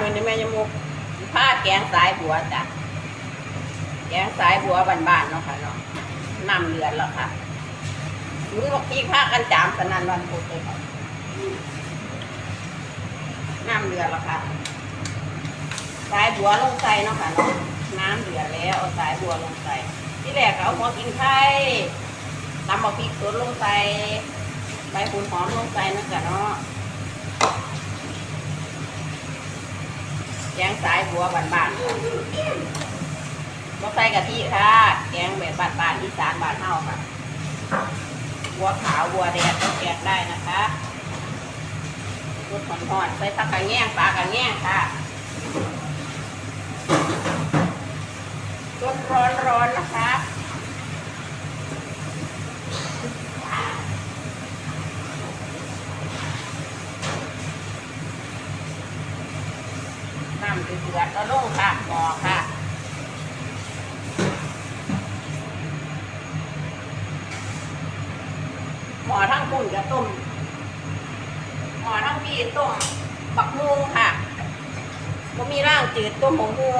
มือนี้แม่ยมุกผ้าแกงสายบัวจ้ะแกงสายบัวบ้านๆเนาะค่ะเนาะน้ำเลือดแล้วค่ะมึงบอกพี่ผ้ากันจามสนันวันพุธเลยค่ะน้ำเลือดแล้วค่ะสายบัวลงใส่เนาะค่ะเนาะน้ำเดือดแล้วเอาสายบัวลงใส่ที่แรกก็เอาหัวกินไข่ตำเอาพริกสดลงใส่ใบขุนหอมลงใส่เนาะจ้ะเนาะ แกงสายบัวบานบานบ่ใส่กะทิค่ะ แกงแบบบานๆอีสานบานเฮาค่ะบัวขาวบัวแดงก็แกงได้นะคะรสหอนๆใส่ผักกระแง่งปลากระแง่งค่ะรสร้อนๆนะคะ น้ำเดือดก็ลงค่ะหม้อค่ะหมอทั้งปุ่นกับต้มหมอทั้งปีต้มบักมูค่ะก็มีร่างจืดต้มหมูมู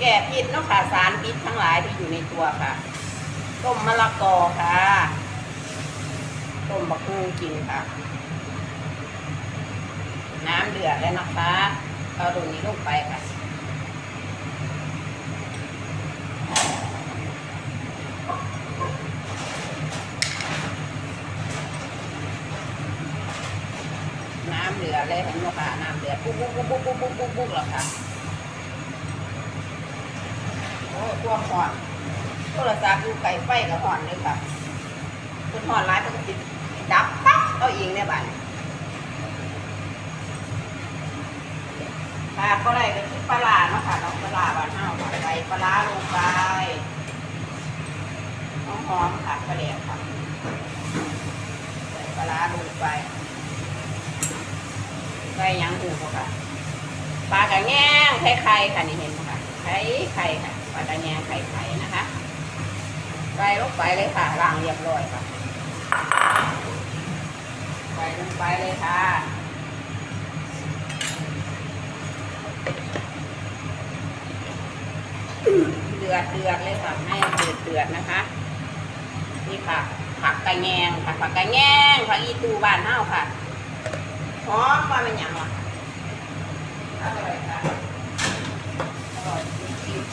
แก่พิษเนาะค่ะสารพิษทั้งหลายที่อยู่ในตัวค่ะ ต้มมะละกอค่ะ ต้มบักมูกินค่ะ น้ำเดือดแล้วนะคะ เอาตรงนี้ลงไปค่ะน้ำเดือดเลยเห็นไหมคะน้ำเดือปุ๊บปุ๊บปุ๊บปุ๊บปุ๊บปุ๊บปุ๊บปุ๊บแล้วค่ะโอ้ตัวห่อนโทรศัพท์ดูไก่ไฟกับห่อนเลยค่ะคุณห่อนร้ายปกติดับปั๊บเอาเองในบ้าน ค่ะก็ได้ก็คือปลาเนาะค่ะเราปลาบ้านเฮาค่ะใส่ปลาร้าลงไปหอมๆค่ะกระเดียค่ะใส่ปลาร้าลงไปใส่ยังหูบ่ค่ะปลากระแง่งไข่ไข่ค่ะนี่เห็นไหมคะไข่ไข่ค่ะปลากระแง่งไข่ไข่นะคะใส่ลงไปเลยค่ะล้างเรียบร้อยค่ะใส่ลงไปเลยค่ะ เดือดเดือดเลยค่ะให้เดือดเดือดนะคะ นี่ค่ะ ผักกระแงงค่ะผักกระแงงผักอีตูบ้านเฮาค่ะหอมว่าเป็นอย่างวะอร่อยค่ะอร่อยจริงๆ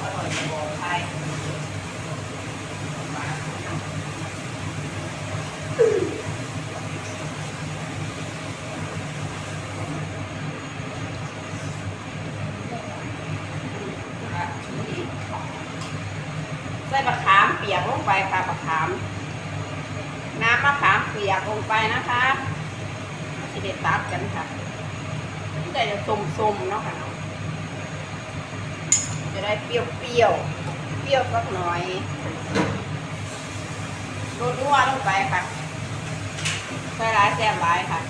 อร่อยบอกใครใส่มะขามเปียกล งไปค่ะมะขาม น้ำมะขามเปียกลงไปนะคะสิเด็ดตัดกันค่ะที่ได้จะส้มๆเนาะค่ะเนาะจะได้เปรี้ยวๆเปรี้ยวสักหน่อยรสนัวลงไปค่ะใส่หลายแซ่บหลายค่ะ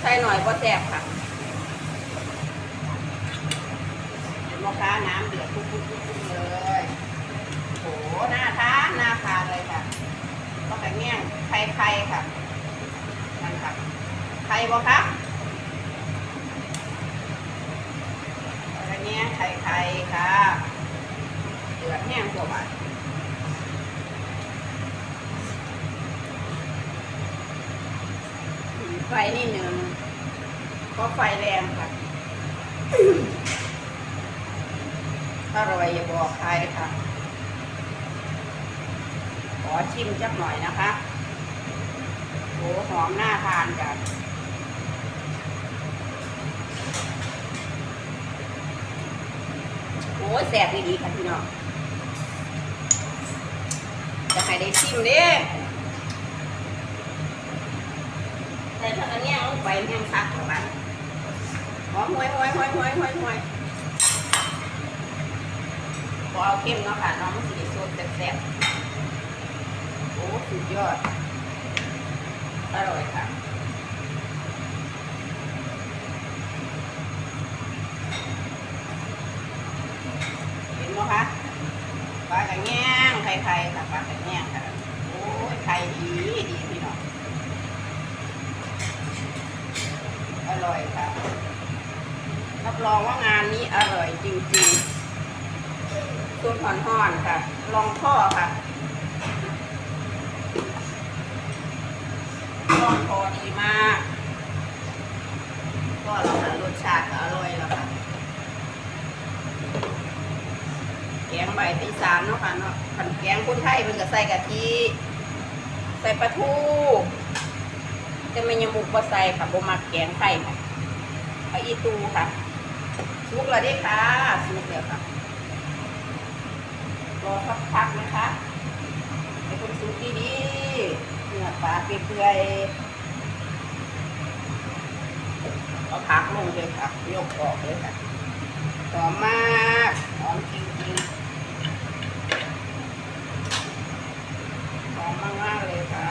ใส่หน่อยก็แซ่บค่ะเห็นไหมคะน้ำเดือดปุ๊บๆเลย หน่าทานน่าทานเลยค่ะก็แต่เงี้ยงไข่ไข่ค่ะนั่นค่ะไข่บ่คะแต่เงี้ยงไข่ไข่ค่ะเดือดแห้งกว่าบาทไฟนิดหนึ่งก็ไฟแรงค่ะอร่อยอย่าบอกใครค่ะ อชิมจักหน่อยนะคะโอ้หอมน่าทานจังโอ้ยแสบดีๆค่ะพี่น้องจะให้ได้ชิมเด้ใส่เท่านี้ลงไปแห้งคักกับบ้านหอมหวยหวยหวยหวยหวยหวยพอเอาเข้มเนาะค่ะน้องมันสิได้สดแซ่บๆ สุดยอด อร่อยค่ะเห็นไหมคะปลากระเง่งไข่ไข่ค่ะปลากระเง่งค่ะ โอ้ยไข่ดีดีพี่น้อง อร่อยค่ะ รับรองว่างานนี้อร่อยจริงๆตัวหอนๆค่ะ ลองพ่อค่ะ ลองพอดีมาก ก็แล้วค่ะรสชาติก็อร่อยแล้วค่ะแกงใบตีสามเนาะค่ะเนาะขันแกงคนไทยมันก็ใส่กะทิใส่ปลาทูแต่ไม่ยมุกบ่ใส่ค่ะบมักแกงไทยค่ะเอาอีตูค่ะสุกแล้วด้ค่ะสุกแล้วค่ะรอสักพักนะคะให้คนสุกดีๆ เนื้อปลาเปื่อยๆเอาผักลงเลยค่ะยกออกเลยค่ะหอมมากหอมจริงๆหอมมากๆเลยค่ะ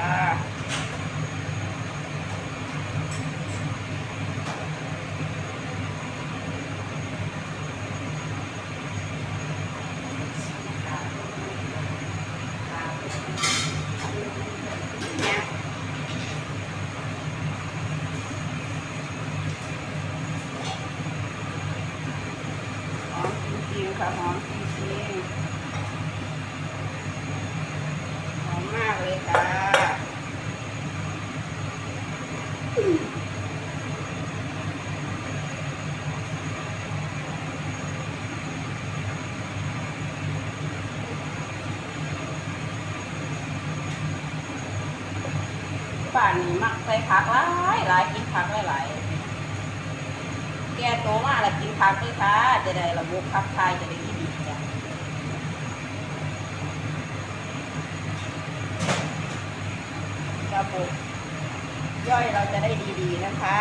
เนี่ยหอมจ ริงๆค่ะหอมจริงๆหอมมากเลยค่ะป่านนี้มักใส่ผักหลายหลายกินผักหลายหลายแก่โตมา กินผักด้วยค่ะจะได้ระบบขับถ่ายจะได้ดีจ้ะระบบย่อยเราจะได้ดีๆนะคะ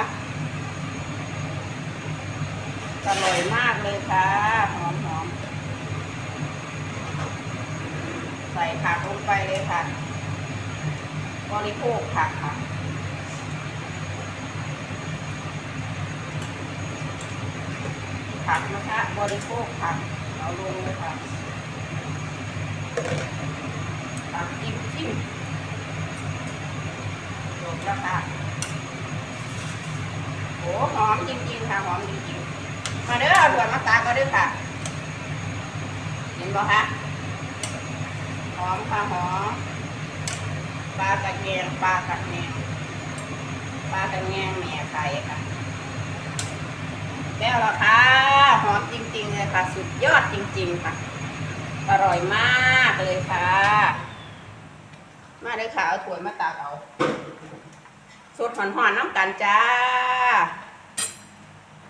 อร่อยมากเลยค่ะ หอมๆใส่ผักลงไปเลยค่ะบริโภคผักค่ะ ผักนะคะ บริโภคผักเอาลงเลยค่ะผักจิ้มจิ้มจบแล้วค่ะโอ้หอมจริงๆค่ะหอมจริงๆมาเด้อเอาด่วนมาตากก็ด้ค่ะ เห็นบ่คะหอมค่ะหอมปลากระเทียมปลากระแงงปลากระแงงแม่ไข่ค่ะแล้วล่ะค่ะ มจริงๆเลยค่ะ สุดยอดจริง ๆ ค่ะ อร่อยมากเลยค่ะ มาเลยค่ะ เอาถ้วยมาตากเอาสดหอนๆน้ำกันจ้า